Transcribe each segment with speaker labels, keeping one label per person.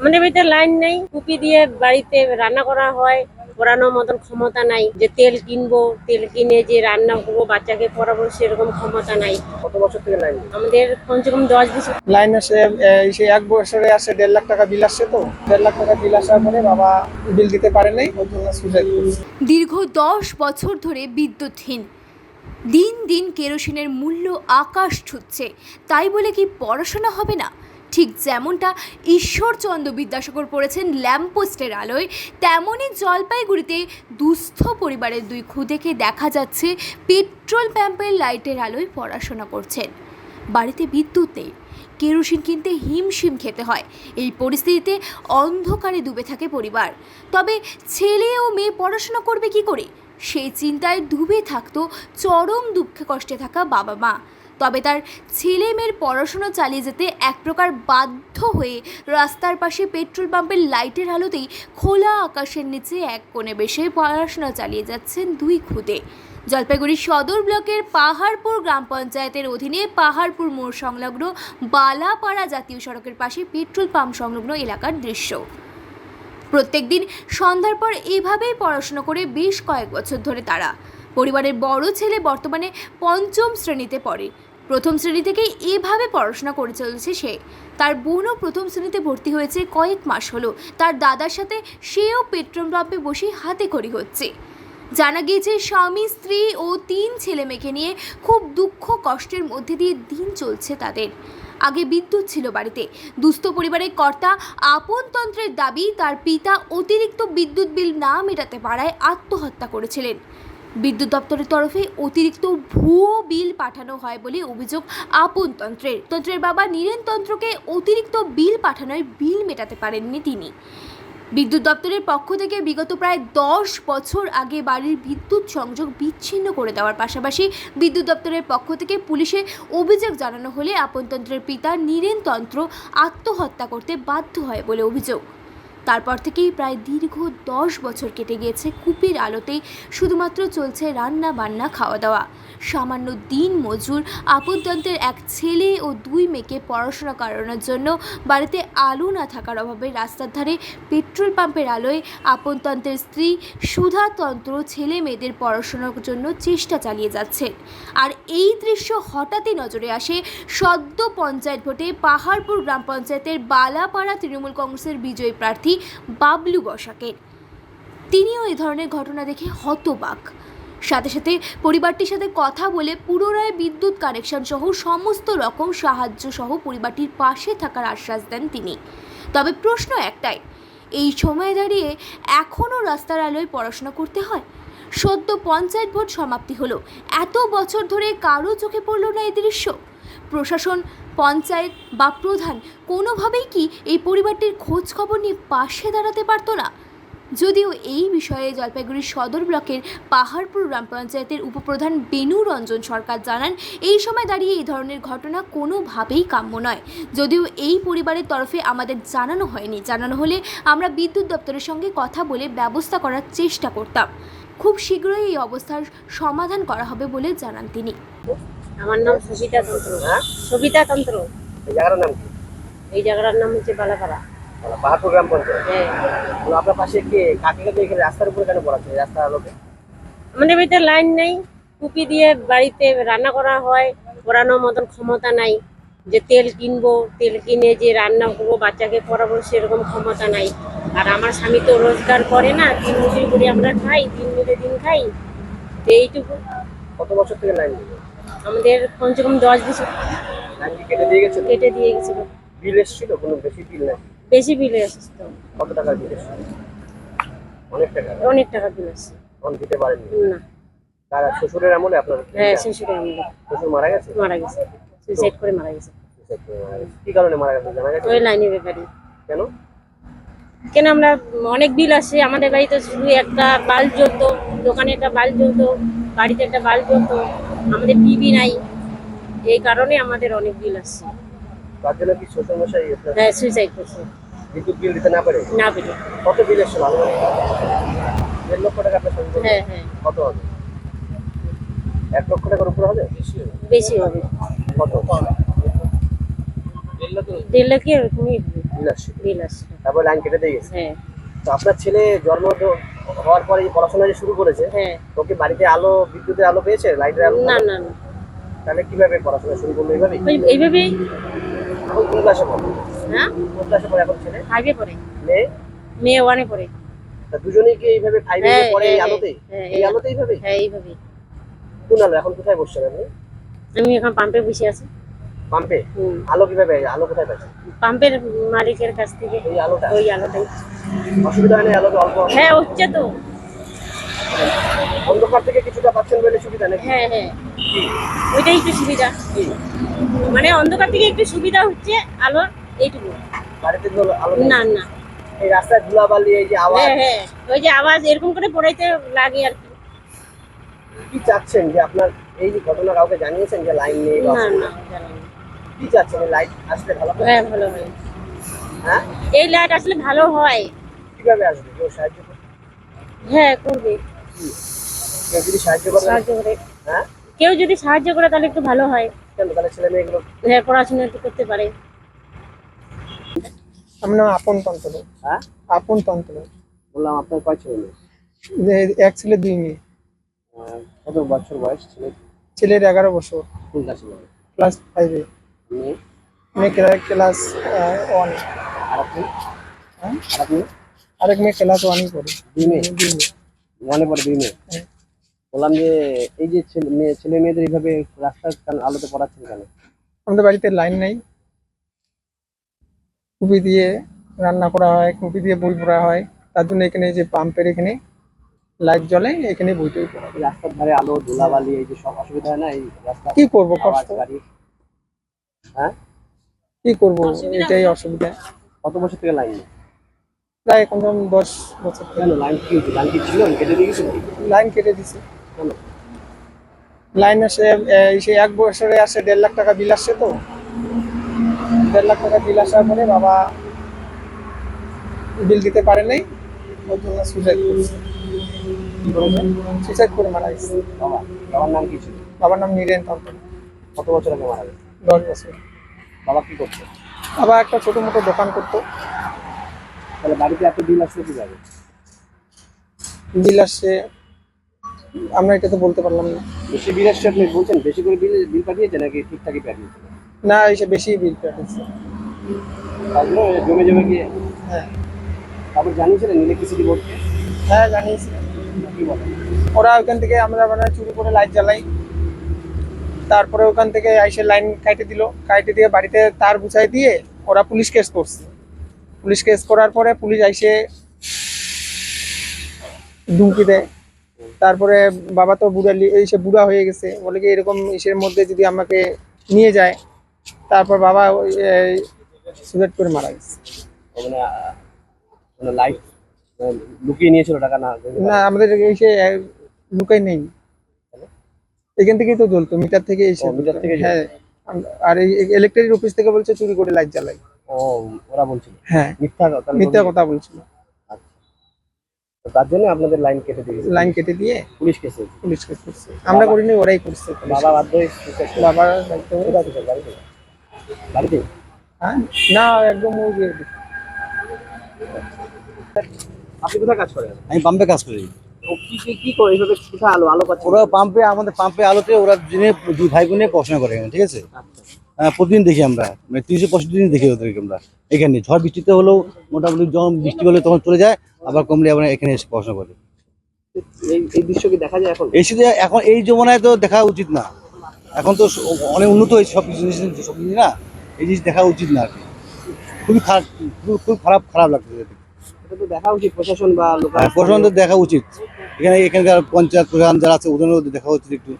Speaker 1: আমাদের বাড়িতে লাইন নেই। কুপি দিয়ে বাড়িতে রান্না করা হয় করানোর মতন ক্ষমতা নাই। যে তেল কিনবো তেল কিনে যে রান্না করব বাচ্চাকে পড়াবো সেরকম ক্ষমতা নাই।
Speaker 2: কত বছর থেকে লাইন
Speaker 1: আমাদের কমসে কম দশ বছর।
Speaker 3: লাইন আসে এই সে এক বছরে আসে দেড় লাখ টাকা বিল আসছে তো। দেড় লাখ টাকা বিল আসার পরে বাবা বিল দিতে পারে নাই
Speaker 4: দীর্ঘ দশ বছর ধরে বিদ্যুৎহীন। দিন দিন কেরোসিনের মূল্য আকাশ ছুটছে তাই বলে কি পড়াশোনা হবে না? ঠিক যেমনটা ঈশ্বরচন্দ্র বিদ্যাসাগর পড়েছেন ল্যাম্পপোস্টের আলোয়, তেমনই জলপাইগুড়িতে দুস্থ পরিবারের দুই খুদেকে দেখা যাচ্ছে পেট্রোল পাম্পের লাইটের আলোয় পড়াশোনা করছেন। বাড়িতে বিদ্যুৎ নেই, কেরোসিন কিনতে হিমশিম খেতে হয়, এই পরিস্থিতিতে অন্ধকারে ডুবে থাকে পরিবার। তবে ছেলে ও মেয়ে পড়াশোনা করবে কি করে? সেই চিন্তায় ডুবে থাকতো চরম দুঃখে কষ্টে থাকা বাবা মা তবে তার ছেলে মেয়ের পড়াশোনা চালিয়ে যেতে এক প্রকার বাধ্য হয়ে রাস্তার পাশে পেট্রোল পাম্পের লাইটের আলোতেই খোলা আকাশের নিচে এক কোণে বেশে পড়াশোনা চালিয়ে যাচ্ছেন দুই খুদে। জলপাইগুড়ি সদর ব্লকের পাহাড়পুর গ্রাম পঞ্চায়েতের অধীনে পাহাড়পুর মোড় সংলগ্ন বালাপাড়া জাতীয় সড়কের পাশে পেট্রোল পাম্প সংলগ্ন এলাকার দৃশ্য। প্রত্যেকদিন সন্ধ্যার পর এভাবেই পড়াশোনা করে বেশ কয়েক বছর ধরে তারা। পরিবারের বড় ছেলে বর্তমানে পঞ্চম শ্রেণীতে পড়ে। প্রথম শ্রেণি থেকেই এভাবে পড়াশোনা করে চলেছে সে। তার বোনও প্রথম শ্রেণীতে ভর্তি হয়েছে কয়েক মাস হলো। তার দাদার সাথে সেও পেট্রোল পাম্পে বসে হাতে খড়ি হচ্ছে। জানা গিয়েছে, স্বামী, স্ত্রী ও তিন ছেলে মেয়েকে নিয়ে খুব দুঃখ কষ্টের মধ্যে দিয়ে দিন চলছে তাদের। আগে বিদ্যুৎ ছিল বাড়িতে। দুস্থ পরিবারের কর্তা আপনতন্ত্রের দাবি, তার পিতা অতিরিক্ত বিদ্যুৎ বিল না মেটাতে পারায় আত্মহত্যা করেছিলেন। বিদ্যুৎ দপ্তরের তরফে অতিরিক্ত ভুয়ো বিল পাঠানো হয় বলে অভিযোগ আপনতন্ত্রের তন্ত্রের। বাবা নীরেন তন্ত্রকে অতিরিক্ত বিল পাঠানোয় বিল মেটাতে পারেননি তিনি। বিদ্যুৎ দপ্তরের পক্ষ থেকে বিগত প্রায় দশ বছর আগে বাড়ির বিদ্যুৎ সংযোগ বিচ্ছিন্ন করে দেওয়ার পাশাপাশি বিদ্যুৎ দপ্তরের পক্ষ থেকে পুলিশে অভিযোগ জানানো হলে আপনতন্ত্রের পিতা নীরেন তন্ত্র আত্মহত্যা করতে বাধ্য হয় বলে অভিযোগ। তারপর থেকেই প্রায় দীর্ঘ দশ বছর কেটে গিয়েছে কুপির আলোতেই শুধুমাত্র চলছে রান্না বান্না খাওয়া দাওয়া সামান্য দিন মজুর আপনতন্ত্রের এক ছেলে ও দুই মেয়েকে পড়াশোনা করানোর জন্য বাড়িতে আলো না থাকার অভাবে রাস্তার ধারে পেট্রোল পাম্পের আলোয় আপনতন্ত্রের স্ত্রী সুধাতন্ত্র ছেলে মেয়েদের পড়াশোনার জন্য চেষ্টা চালিয়ে যাচ্ছেন আর এই দৃশ্য হঠাৎই নজরে আসে সদ্য পঞ্চায়েত ভোটে পাহাড়পুর গ্রাম পঞ্চায়েতের বালাপাড়া তৃণমূল কংগ্রেসের বিজয়ী প্রার্থী বাবলু বসাকের। তিনিও এই ধরনের ঘটনা দেখে হতবাক। সাথে সাথে পরিবারটির সাথে কথা বলে পুনরায় বিদ্যুৎ কানেকশন সহ সমস্ত রকম সাহায্য সহ পরিবারটির পাশে থাকার আশ্বাস দেন তিনি। তবে প্রশ্ন একটাই, এই সময় দাঁড়িয়ে এখনও রাস্তার আলোয় পড়াশোনা করতে হয়? সদ্য পঞ্চায়েত ভোট সমাপ্তি হলো, এত বছর ধরে কারও চোখে পড়ল না এই দৃশ্য? প্রশাসন, পঞ্চায়েত বা প্রধান কোনোভাবেই কি এই পরিবারটির খোঁজ খবর নিয়ে পাশে দাঁড়াতে পারতো না? যদিও এই বিষয়ে জলপাইগুড়ি সদর ব্লকের পাহাড়পুর গ্রাম পঞ্চায়েতের উপপ্রধান বেনু রঞ্জন সরকার জানান, এই সময় দাঁড়িয়ে এই ধরনের ঘটনা কোনোভাবেই কাম্য নয়। যদিও এই পরিবারের তরফে আমাদের জানানো হয়নি। জানানো হলে আমরা বিদ্যুৎ দপ্তরের সঙ্গে কথা বলে ব্যবস্থা করার চেষ্টা করতাম। খুব শীঘ্রই এই অবস্থার সমাধান করা হবে বলে জানান তিনি।
Speaker 1: আমার নাম সবিতা তন্ত্র। সবিতা তন্ত্র।
Speaker 2: এই জায়গার নাম কি?
Speaker 1: এই জায়গাটার নাম হচ্ছে বালাপাড়া।
Speaker 2: বলা, পাহাড়পুর গ্রাম পঞ্চায়েত।
Speaker 1: হ্যাঁ।
Speaker 2: আপনার পাশে কে কাকে কাকে এখানে রাস্তার উপরে কেন পড়াচ্ছে এই রাস্তার আলোকে?
Speaker 1: আমাদের বাড়িতে লাইন নেই। কুপি দিয়ে বাড়িতে রান্না করা হয়। করানোর মতন ক্ষমতা নাই। যে তেল কিনবো তেল কিনে যে রান্না করব বাচ্চাকে পড়াবো সেরকম ক্ষমতা নাই। আর আমার স্বামী তো রোজগার করে না। তিন মজুরি করে আমরা খাই তিন মিলে দিন খাই। এইটুকু।
Speaker 2: কত বছর থেকে লাইন নেই?
Speaker 1: আমাদের কমসে কম দশ বছর
Speaker 2: কেটে দিয়ে গেছে
Speaker 1: কেটে দিয়ে গেছিল
Speaker 2: বিল এসেছিল? কোনো বেশি বিল নাকি?
Speaker 1: বেশি বিল এসেছিল
Speaker 2: কত টাকার বিল এসেছিল? অনেক টাকা।
Speaker 1: অনেক টাকা বিল আসছে
Speaker 2: তখন দিতে পারেননি?
Speaker 1: না।
Speaker 2: তার শ্বশুরের আমলে আপনার
Speaker 1: হ্যাঁ শ্বশুরে আমাদের
Speaker 2: শ্বশুর মারা গেছে?
Speaker 1: মারা গেছে। সুইসাইড করে মারা গেছে।
Speaker 2: কি কারণে মারা গেছে জানা গেছে?
Speaker 1: ওই লাইনের ব্যাপারে।
Speaker 2: কেন?
Speaker 1: কেন আমরা অনেক বিল আসে। আমাদের বাড়িতে শুধু একটা বাল্ব জ্বলতো। দোকানে একটা বাল্ব জ্বলতো। বাড়িতে একটা বাল্ব জ্বলতো। আমাদের টিভি নাই। এই কারণে আমাদের অনেক বিল আসছে।
Speaker 2: তার জন্য কি শ্বশুর আপনার
Speaker 1: হ্যাঁ সুইসাইড করছে।
Speaker 2: বিদ্যুৎ বিল দিতে না পারে?
Speaker 1: না পেরে
Speaker 2: কত বিল এসছে ভালো দেড় লক্ষ টাকা আপনার সঙ্গে।
Speaker 1: হ্যাঁ হ্যাঁ।
Speaker 2: কত হবে? এক লক্ষ টাকার উপরে হবে?
Speaker 1: বেশি হবে।
Speaker 2: কত?
Speaker 1: দেড় লাখের ওরকমই হবে।
Speaker 2: বিল আসছে।
Speaker 1: বিল আসছে।
Speaker 2: তারপর লাইন কেটে দিয়ে গেছে।
Speaker 1: হ্যাঁ।
Speaker 2: তো আপনার ছেলে জন্ম তো- হওয়ার পরে এই পড়াশোনা যে শুরু করেছে
Speaker 1: হ্যাঁ।
Speaker 2: বাড়িতে আলো বিদ্যুতের আলো পেয়েছে? লাইটের আলো?
Speaker 1: না না না।
Speaker 2: তাহলে কীভাবে পড়াশোনা শুরু করল এইভাবে
Speaker 1: ওই এইভাবেই।
Speaker 2: এখন কোন ক্লাসে পড়ে?
Speaker 1: হ্যাঁ?
Speaker 2: কোন ক্লাসে পড়ে এখন ছেলে?
Speaker 1: ফাইভে পড়ে।
Speaker 2: মেয়ে?
Speaker 1: মেয়ে ওয়ানে পড়ে।
Speaker 2: তা দুজনেই কি এইভাবে ফাইভে
Speaker 1: হ্যাঁ,
Speaker 2: পড়ে এই
Speaker 1: হ্যাঁ,
Speaker 2: আলোতেই
Speaker 1: হ্যাঁ,
Speaker 2: এই। আলোতে এইভাবে
Speaker 1: হ্যাঁ এইভাবেই।
Speaker 2: কোন আলো? এখন কোথায় বসছেন আপনি
Speaker 1: আমি এখন পাম্পে বসে আছি।
Speaker 2: পাম্পে আলো কীভাবে আলো কোথায় পাচ্ছে
Speaker 1: পাম্পের মালিকের কাছ থেকে।
Speaker 2: এই আলোটা?
Speaker 1: ওই আলোটাই।
Speaker 2: অসুবিধা হয় না আলোতে অল্প
Speaker 1: হ্যাঁ হচ্ছে তো।
Speaker 2: অন্ধকার থেকে কিছুটা পাচ্ছেন বলে সুবিধা নাকি?
Speaker 1: হ্যাঁ হ্যাঁ। ওইটাই একটু সুবিধা। মানে অন্ধকার থেকে একটু সুবিধা হচ্ছে আলোর এইটুকু।
Speaker 2: বাড়িতে আলো
Speaker 1: না না।
Speaker 2: এই রাস্তায় ধুলাবালি এই যে আওয়াজ।
Speaker 1: হ্যাঁ হ্যাঁ। ওই যে আওয়াজ এরকম করে পড়াইতে লাগে আর কি।
Speaker 2: কি চাচ্ছেন যে আপনার এই যে ঘটনা কাউকে জানিয়েছেন যে লাইন নেই
Speaker 1: না না।
Speaker 2: কি চাচ্ছেন? লাইট আসলে ভালো হ্যাঁ?
Speaker 1: ভালো হয়।
Speaker 2: হ্যাঁ?
Speaker 1: এই লাইট আসলে ভালো হয়।
Speaker 2: কীভাবে আসবে? কেউ সাহায্য করবে?
Speaker 1: হ্যাঁ করবে।
Speaker 2: কেউ যদি সাহায্য করে?
Speaker 1: সাহায্য করে।
Speaker 2: হ্যাঁ?
Speaker 1: কেউ যদি সাহায্য করে তাহলে একটু ভালো হয়।
Speaker 2: কেন? তাহলে ছেলে মেয়েগুলো
Speaker 1: হ্যাঁ পড়াশোনা একটু করতে পারে।
Speaker 3: আমার নাম আপন তন্ত্র
Speaker 2: হ্যাঁ?
Speaker 3: আপন তন্ত্র
Speaker 2: বললাম আপনার কয় ছেলে
Speaker 3: এক ছেলে দুই মেয়ে।
Speaker 2: কত বছর বয়স ছেলে
Speaker 3: ছেলের এগারো বছর?
Speaker 2: ক্লাস
Speaker 3: ফাইভে
Speaker 2: মেয়ে
Speaker 3: মেয়ে ক্লাস ওয়ান
Speaker 2: আর আপনি
Speaker 3: হ্যাঁ?
Speaker 2: আর আপনি
Speaker 3: আরেক মেয়ে ক্লাস ওয়ানই পড়ে।
Speaker 2: দুই মেয়ে?
Speaker 3: দুই
Speaker 2: পড়ে দুই মেয়ে?
Speaker 3: হ্যাঁ।
Speaker 2: বললাম যে এই যে ছেলে মেয়ে ছেলে মেয়েদের এইভাবে রাস্তার আলোতে পড়াচ্ছেন কেন?
Speaker 3: আমাদের বাড়িতে লাইন নাই। কুপি দিয়ে রান্না করা হয় কুপি দিয়ে বই পড়া হয়। তার জন্য এখানে যে পাম্পের এখানে লাইট জ্বলে এখানে বই টই পড়া।
Speaker 2: রাস্তার ধারে আলো ধুলাবালি এই যে সব অসুবিধা হয় না এই রাস্তা
Speaker 3: কি করব কষ্ট।
Speaker 2: হ্যাঁ?
Speaker 3: কি করব? এটাই অসুবিধা।
Speaker 2: কত বছর থেকে লাইন?
Speaker 3: প্রায় এখন ধরুন দশ বছর
Speaker 2: কেন লাইন কি লাইন কি ছিল? কেটে দিয়ে
Speaker 3: লাইন কেটে দিছে
Speaker 2: কেন?
Speaker 3: লাইন আসে এই সে এক বছরে আসে দেড় লাখ টাকা বিল আসছে তো। দেড় লাখ টাকা বিল আসার পরে বাবা বিল দিতে পারে নাই। ওর জন্য সুইসাইড করছে। সুইসাইড করে মারা গেছে।
Speaker 2: বাবা বাবার নাম কি ছিল?
Speaker 3: বাবার নাম নীরেন
Speaker 2: কত বছর আগে মারা গেছে?
Speaker 3: দশ বছর।
Speaker 2: বাবা কি করছে
Speaker 3: বাবা একটা ছোট মোটো দোকান করতো।
Speaker 2: তাহলে বাড়িতে এত বিল আসছে কি যাবে
Speaker 3: বিল আসছে আমরা এটা তো বলতে পারলাম না।
Speaker 2: বেশি বিল আসছে আপনি বলছেন বেশি করে বিল বিল পাঠিয়েছে নাকি ঠিকঠাকই পাঠিয়েছে?
Speaker 3: না এসে বেশি বিল পাঠিয়েছে।
Speaker 2: তার জমে জমে গিয়ে?
Speaker 3: হ্যাঁ।
Speaker 2: তারপর জানিয়েছিলেন ইলেকট্রিসিটি বোর্ডকে
Speaker 3: হ্যাঁ জানিয়েছি।
Speaker 2: কি বলে
Speaker 3: ওরা ওখান থেকে আমরা মানে চুরি করে লাইট জ্বালাই। তারপরে ওখান থেকে আইসে লাইন কাটে দিল। কাটে দিয়ে বাড়িতে তার বুঝাই দিয়ে ওরা পুলিশ কেস করছে। পুলিশ কেস করার পরে পুলিশ আইসে ধুমকি দেয়। তারপরে বাবা তো বুড়া সে বুড়া হয়ে গেছে। বলে কি এরকম ইসের মধ্যে যদি আমাকে নিয়ে যায় তারপর বাবা সুইসাইড করে মারা গেছে।
Speaker 2: মানে মানে লাইট লুকিয়ে নিয়েছিল টাকা না?
Speaker 3: না আমাদের এই সে লুকাই নেই। এখান থেকেই তো জ্বলতো মিটার থেকে এসে
Speaker 2: মিটার থেকে
Speaker 3: হ্যাঁ আর এই ইলেকট্রিক অফিস থেকে বলছে চুরি করে লাইট জ্বালাই
Speaker 2: ও ওরা বলছিল?
Speaker 3: হ্যাঁ
Speaker 2: মিথ্যা কথা
Speaker 3: মিথ্যা কথা বলছিল।
Speaker 2: আচ্ছা। তার জন্য আপনাদের লাইন কেটে দিয়েছে?
Speaker 3: লাইন কেটে দিয়ে
Speaker 2: পুলিশ কেসে?
Speaker 3: পুলিশ কেস করছে আমরা করিনি ওরাই করছে।
Speaker 2: বাবা বাধ্য হয়ে।
Speaker 3: বাবার দায়িত্ব হয়ে-?
Speaker 2: বাড়িতে বাড়িতে?
Speaker 3: হ্যাঁ না একদম ওই
Speaker 2: আপনি কোথায় কাজ করেন?
Speaker 5: আমি পাম্পে কাজ করি।
Speaker 2: কি কি কি করে এইভাবে কোথায় আলো আলো পাচ্ছে
Speaker 5: ওরা পাম্পে আমাদের পাম্পে আলোতে ওরা দিনে দুই ভাই বোনে পড়াশোনা করে এখানে ঠিক আছে?
Speaker 2: আচ্ছা।
Speaker 5: প্রতিদিন দেখি আমরা মানে তিনশো পঁয়ষট্টি দিন দেখি ওদেরকে আমরা এখানে। ঝড় বৃষ্টিতে হলেও মোটামুটি যখন বৃষ্টি হলে তখন চলে যায় আবার কমলে আবার এখানে এসে পড়াশোনা করে।
Speaker 2: এই দৃশ্য কি দেখা যায় এখন?
Speaker 5: এই শুধু এখন এই যমুনায় তো দেখা উচিত না। এখন তো অনেক উন্নত হয়েছে সব কিছু জিনিস সব জিনিস না এই জিনিস দেখা উচিত না আর কি। খুবই খারাপ খুব খারাপ খারাপ লাগছে
Speaker 2: দেখা উচিত প্রশাসন বা
Speaker 5: হ্যাঁ, প্রশাসন তো দেখা উচিত। এখানে এখানকার পঞ্চায়েত প্রধান যারা আছে ওদেরও দেখা উচিত একটু।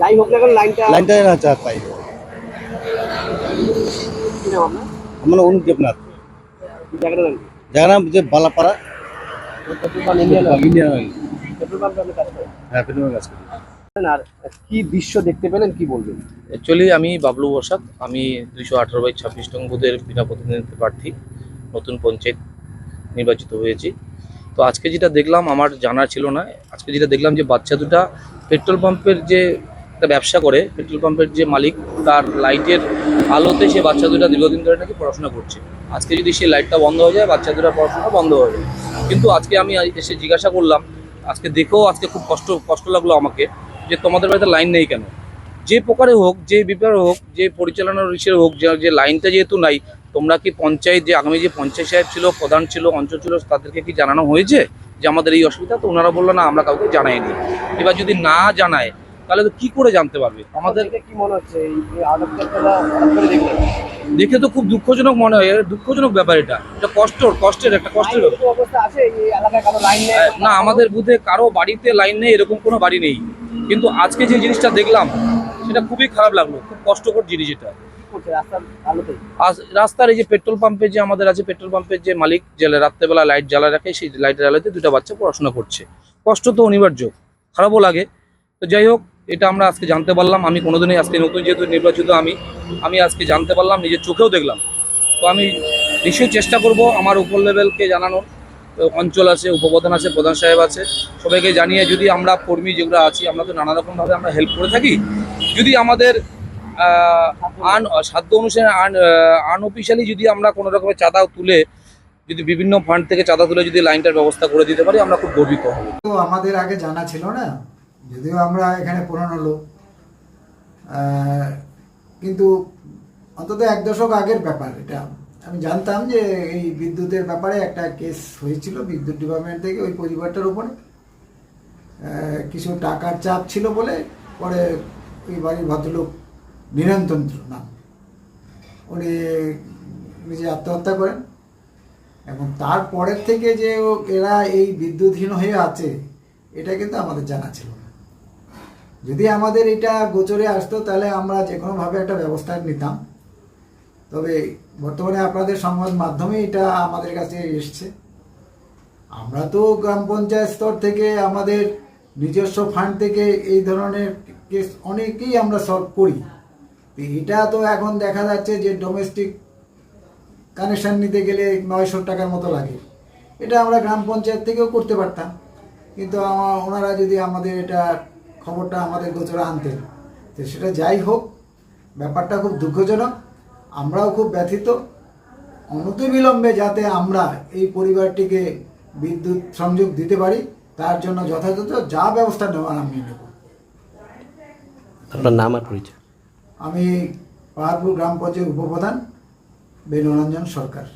Speaker 2: যাই হোক না কেন লাইনটা
Speaker 5: লাইনটা না চা পাই।
Speaker 2: কি
Speaker 5: আমার অনুপ দেবনাথ।
Speaker 2: কি জায়গাটার নাম কি?
Speaker 5: জায়গার নাম যে বালাপাড়া
Speaker 2: ইন্ডিয়ান অয়েল।
Speaker 5: হ্যাঁ পেট্রোল কাজ করি।
Speaker 2: আর কি দৃশ্য দেখতে পেলেন কি বলবেন?
Speaker 6: অ্যাকচুয়ালি আমি বাবলু বসাক। আমি দুইশো আঠারো বাই ছাব্বিশ নং বুথের বিনা প্রতিনিধিত্ব প্রার্থী নতুন পঞ্চায়েত নির্বাচিত হয়েছি। তো আজকে যেটা দেখলাম, আমার জানা ছিল না। আজকে যেটা দেখলাম যে বাচ্চা দুটা পেট্রোল পাম্পের যে একটা ব্যবসা করে, পেট্রোল পাম্পের যে মালিক, তার লাইটের আলোতে সে বাচ্চা দুটা দীর্ঘদিন ধরে নাকি পড়াশোনা করছে। আজকে যদি সেই লাইটটা বন্ধ হয়ে যায় বাচ্চাদের পড়াশোনা বন্ধ হয়ে যায়। কিন্তু আজকে আমি এসে জিজ্ঞাসা করলাম, আজকে দেখেও আজকে খুব কষ্ট কষ্ট লাগল আমাকে যে তোমাদের বাড়িতে লাইন নেই কেন? যে প্রকারে হোক যে বিপারে হোক যে পরিচালনার ইসের হোক যে লাইনটা যেহেতু নাই তোমরা কি পঞ্চায়েত যে আগামী যে পঞ্চায়েত সাহেব ছিল প্রধান ছিল অঞ্চল ছিল তাদেরকে কি জানানো হয়েছে যে আমাদের এই অসুবিধা? তো ওনারা বলল না আমরা কাউকে জানাইনি। এবার যদি না জানায় তাহলে তো কি করে জানতে পারবে? আমাদের
Speaker 2: দেখে কি মনে হচ্ছে?
Speaker 6: দেখে তো খুব দুঃখজনক মনে হয় দুঃখজনক ব্যাপার এটা। এটা কষ্টর কষ্টের একটা কষ্টের ব্যাপার।
Speaker 2: নেই?
Speaker 6: না আমাদের বুধে কারও বাড়িতে লাইন নেই এরকম কোনো বাড়ি নেই। কিন্তু আজকে যে জিনিসটা দেখলাম সেটা খুবই খারাপ লাগল খুব কষ্টকর জিনিস এটা।
Speaker 2: রাস্তার
Speaker 6: এই যে পেট্রোল পাম্পে যে আমাদের আছে পেট্রোল পাম্পের যে মালিক যে রাত্রেবেলা লাইট জ্বালা রাখে সেই লাইটের আলোতে দুটো বাচ্চা পড়াশোনা করছে। কষ্ট তো অনিবার্য খারাপও লাগে। তো যাই হোক এটা আমরা আজকে জানতে পারলাম। আমি কোনোদিনই আজকে নতুন যেহেতু নির্বাচিত আমি আমি আজকে জানতে পারলাম নিজের চোখেও দেখলাম। তো আমি নিশ্চয়ই চেষ্টা করব আমার উপর লেভেলকে জানানোর। অঞ্চল আছে উপপ্রধান আছে প্রধান সাহেব আছে সবাইকে জানিয়ে যদি আমরা কর্মী যেগুলো আছি আমরা তো নানা রকমভাবে আমরা হেল্প করে থাকি। যদি আমাদের আন, সাধ্য অনুসারে আন আনঅফিসিয়ালি যদি আমরা কোনো রকমের চাঁদা তুলে, যদি বিভিন্ন ফান্ড থেকে চাঁদা তুলে যদি লাইনটার ব্যবস্থা করে দিতে পারি, আমরা খুব গর্বিত হব।
Speaker 7: তো আমাদের আগে জানা ছিল না? যদিও আমরা এখানে পুরনো লোক কিন্তু অন্তত এক দশক আগের ব্যাপার এটা। আমি জানতাম যে এই বিদ্যুতের ব্যাপারে একটা কেস হয়েছিল বিদ্যুৎ ডিপার্টমেন্ট থেকে ওই পরিবারটার উপরে। কিছু টাকার চাপ ছিল বলে পরে ওই বাড়ির ভদ্রলোক নিরন্তন্ত্র নাম উনি নিজে আত্মহত্যা করেন এবং তারপরের থেকে যে ও- এরা এই বিদ্যুৎহীন হয়ে আছে, এটা কিন্তু আমাদের জানা ছিল না। যদি আমাদের এটা গোচরে আসতো, তাহলে আমরা যে কোনোভাবে একটা ব্যবস্থা নিতাম। তবে বর্তমানে আপনাদের সংবাদ মাধ্যমে এটা আমাদের কাছে এসছে। আমরা তো গ্রাম পঞ্চায়েত স্তর থেকে আমাদের নিজস্ব ফান্ড থেকে এই ধরনের কেস অনেকেই আমরা সলভ করি। এটা তো এখন দেখা যাচ্ছে যে ডোমেস্টিক কানেকশান নিতে গেলে নয়শো টাকার মতো লাগে। এটা আমরা গ্রাম পঞ্চায়েত থেকেও করতে পারতাম। কিন্তু আমা- ওনারা যদি আমাদের এটা খবরটা আমাদের গোচরে আনতেন, তো সেটা যাই হোক, ব্যাপারটা খুব দুঃখজনক। আমরাও খুব ব্যথিত। অনতিবিলম্বে যাতে আমরা এই পরিবারটিকে বিদ্যুৎ সংযোগ দিতে পারি, তার জন্য যথাযথ যা ব্যবস্থা নেওয়ার আমি নেব।
Speaker 2: আপনার নাম আর পরিচয়।
Speaker 7: আমি পাহাড়পুর গ্রাম পঞ্চায়েত উপপ্রধান বেনুরঞ্জন সরকার।